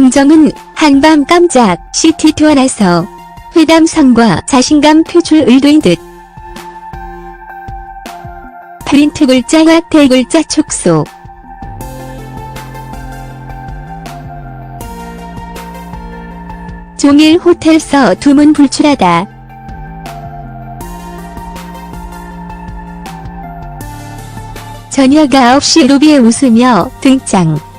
김정은 한밤 깜짝 시티 투어 나서 회담선과 자신감 표출 의도인 듯 프린트 글자와 대글자 촉소 종일 호텔서 두문 불출하다. 저녁 9시 로비에 웃으며 등장.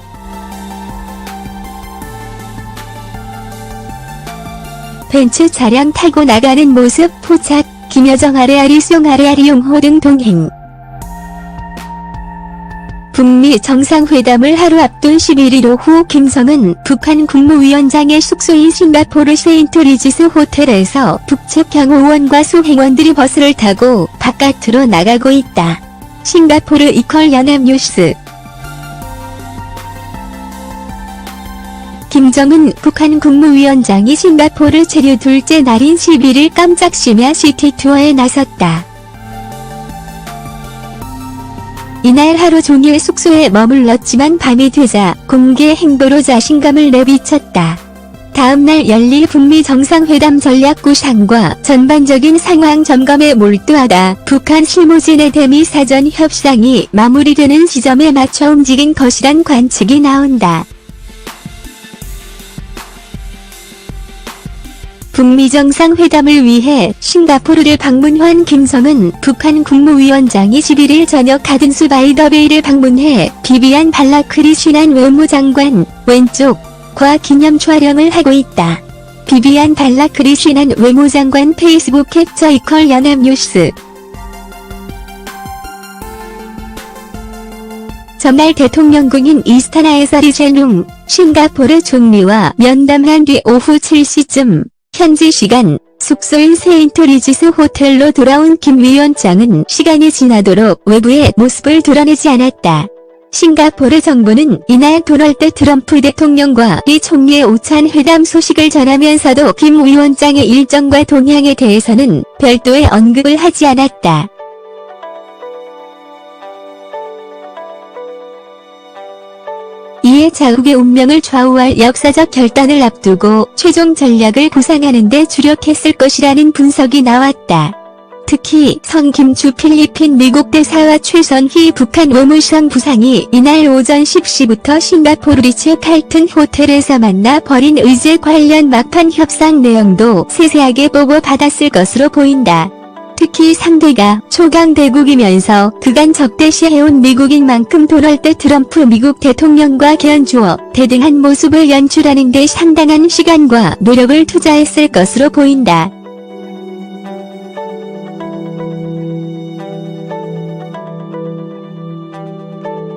벤츠 차량 타고 나가는 모습 포착, 김여정 아레아리 송 아레아리 용호 등 동행. 북미 정상회담을 하루 앞둔 11일 오후 김성은 북한 국무위원장의 숙소인 싱가포르 세인트리지스 호텔에서 북측 경호원과 수행원들이 버스를 타고 바깥으로 나가고 있다. 싱가포르 이퀄 연합뉴스 김정은 북한 국무위원장이 싱가포르 체류 둘째 날인 11일 깜짝 심야 시티 투어에 나섰다. 이날 하루 종일 숙소에 머물렀지만 밤이 되자 공개 행보로 자신감을 내비쳤다. 다음날 열릴 북미 정상회담 전략 구상과 전반적인 상황 점검에 몰두하다 북한 실무진의 대미 사전 협상이 마무리되는 시점에 맞춰 움직인 것이란 관측이 나온다. 북미 정상회담을 위해 싱가포르를 방문한 김성은 북한 국무위원장이 11일 저녁 가든스 바이더베이를 방문해 비비안 발라크리 신한 외무장관 왼쪽과 기념 촬영을 하고 있다. 비비안 발라크리 신한 외무장관 페이스북 캡처 이퀄 연합뉴스 전날 대통령궁인 이스타나에서 리제룽 싱가포르 총리와 면담한 뒤 오후 7시쯤 현지 시간 숙소인 세인트리지스 호텔로 돌아온 김 위원장은 시간이 지나도록 외부의 모습을 드러내지 않았다. 싱가포르 정부는 이날 도널드 트럼프 대통령과 리 총리의 오찬 회담 소식을 전하면서도 김 위원장의 일정과 동향에 대해서는 별도의 언급을 하지 않았다. 이에 자국의 운명을 좌우할 역사적 결단을 앞두고 최종 전략을 구상하는 데 주력했을 것이라는 분석이 나왔다. 특히 성김주 필리핀 미국 대사와 최선희 북한 외무성 부상이 이날 오전 10시부터 싱가포르 리츠 칼튼 호텔에서 만나 벌인 의제 관련 막판 협상 내용도 세세하게 보고 받았을 것으로 보인다. 특히 상대가 초강 대국이면서 그간 적대시해온 미국인 만큼 도널드 트럼프 미국 대통령과 견주어 대등한 모습을 연출하는 데 상당한 시간과 노력을 투자했을 것으로 보인다.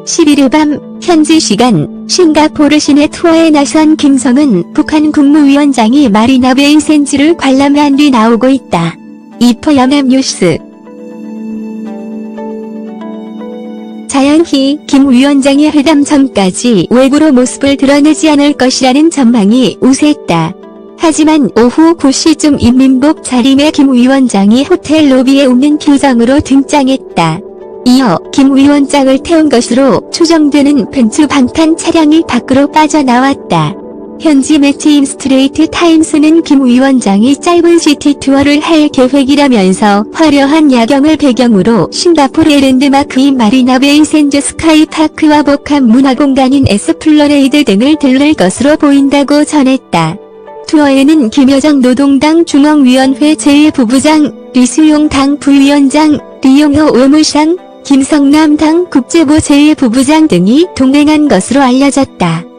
(11일) 밤 현지 시간 싱가포르 시내 투어에 나선 김성은 북한 국무위원장이 마리나 베이 샌즈를 관람한 뒤 나오고 있다. 이퍼 연합뉴스 자연히 김 위원장의 회담 전까지 외부로 모습을 드러내지 않을 것이라는 전망이 우세했다. 하지만 오후 9시쯤 인민복 차림의 김 위원장이 호텔 로비에 웃는 표정으로 등장했다. 이어 김 위원장을 태운 것으로 추정되는 벤츠 방탄 차량이 밖으로 빠져나왔다. 현지 매체인 스트레이트 타임스는 김 위원장이 짧은 시티 투어를 할 계획이라면서 화려한 야경을 배경으로 싱가포르의 랜드마크인 마리나 베이 샌즈 스카이파크와 복합 문화공간인 에스플러레이드 등을 들를 것으로 보인다고 전했다. 투어에는 김여정 노동당 중앙위원회 제1부부장, 리수용 당 부위원장, 리용호 외무상, 김성남 당 국제부 제1부부장 등이 동행한 것으로 알려졌다.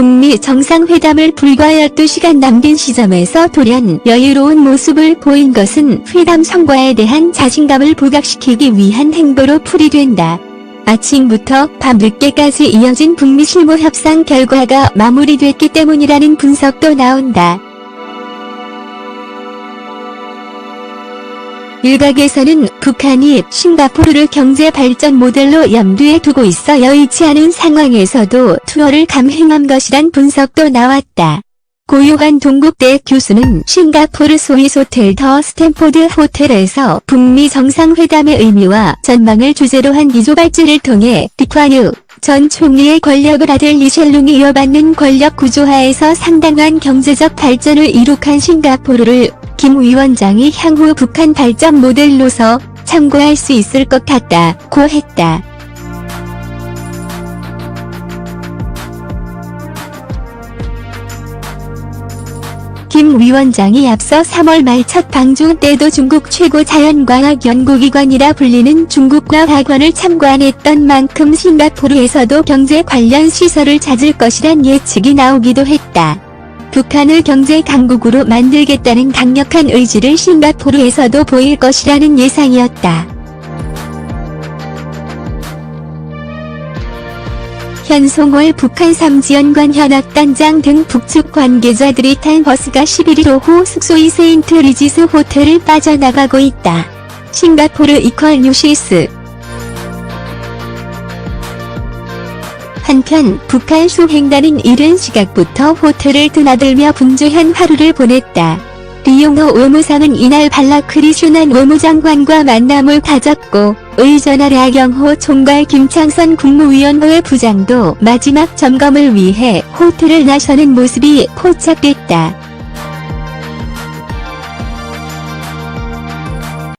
북미 정상회담을 불과 12시간 남긴 시점에서 돌연 여유로운 모습을 보인 것은 회담 성과에 대한 자신감을 부각시키기 위한 행보로 풀이된다. 아침부터 밤늦게까지 이어진 북미 실무 협상 결과가 마무리됐기 때문이라는 분석도 나온다. 일각에서는 북한이 싱가포르를 경제 발전 모델로 염두에 두고 있어 여의치 않은 상황에서도 투어를 감행한 것이란 분석도 나왔다. 고요한 동국대 교수는 싱가포르 스위스 호텔 더 스탠포드 호텔에서 북미 정상회담의 의미와 전망을 주제로 한 이조발제를 통해 리ኳ뉴 전 총리의 권력을 아들 리셸룽이 이어받는 권력 구조하에서 상당한 경제적 발전을 이룩한 싱가포르를 김 위원장이 향후 북한 발전 모델로서 참고할 수 있을 것 같다 고 했다. 김 위원장이 앞서 3월 말 첫 방중 때도 중국 최고 자연과학 연구기관이라 불리는 중국과학원을 참관했던 만큼 싱가포르에서도 경제 관련 시설을 찾을 것이란 예측이 나오기도 했다. 북한을 경제 강국으로 만들겠다는 강력한 의지를 싱가포르에서도 보일 것이라는 예상이었다. 현송월 북한 삼지연관 현악단장 등 북측 관계자들이 탄 버스가 11일 오후 숙소이 세인트 리지스 호텔을 빠져나가고 있다. 싱가포르 이퀄 뉴시스 한편 북한 수행단은 이른 시각부터 호텔을 드나들며 분주한 하루를 보냈다. 리용호 외무상은 이날 발라크리 슈난 외무장관과 만남을 가졌고 의전하 량경호 총괄 김창선 국무위원회 부장도 마지막 점검을 위해 호텔을 나서는 모습이 포착됐다.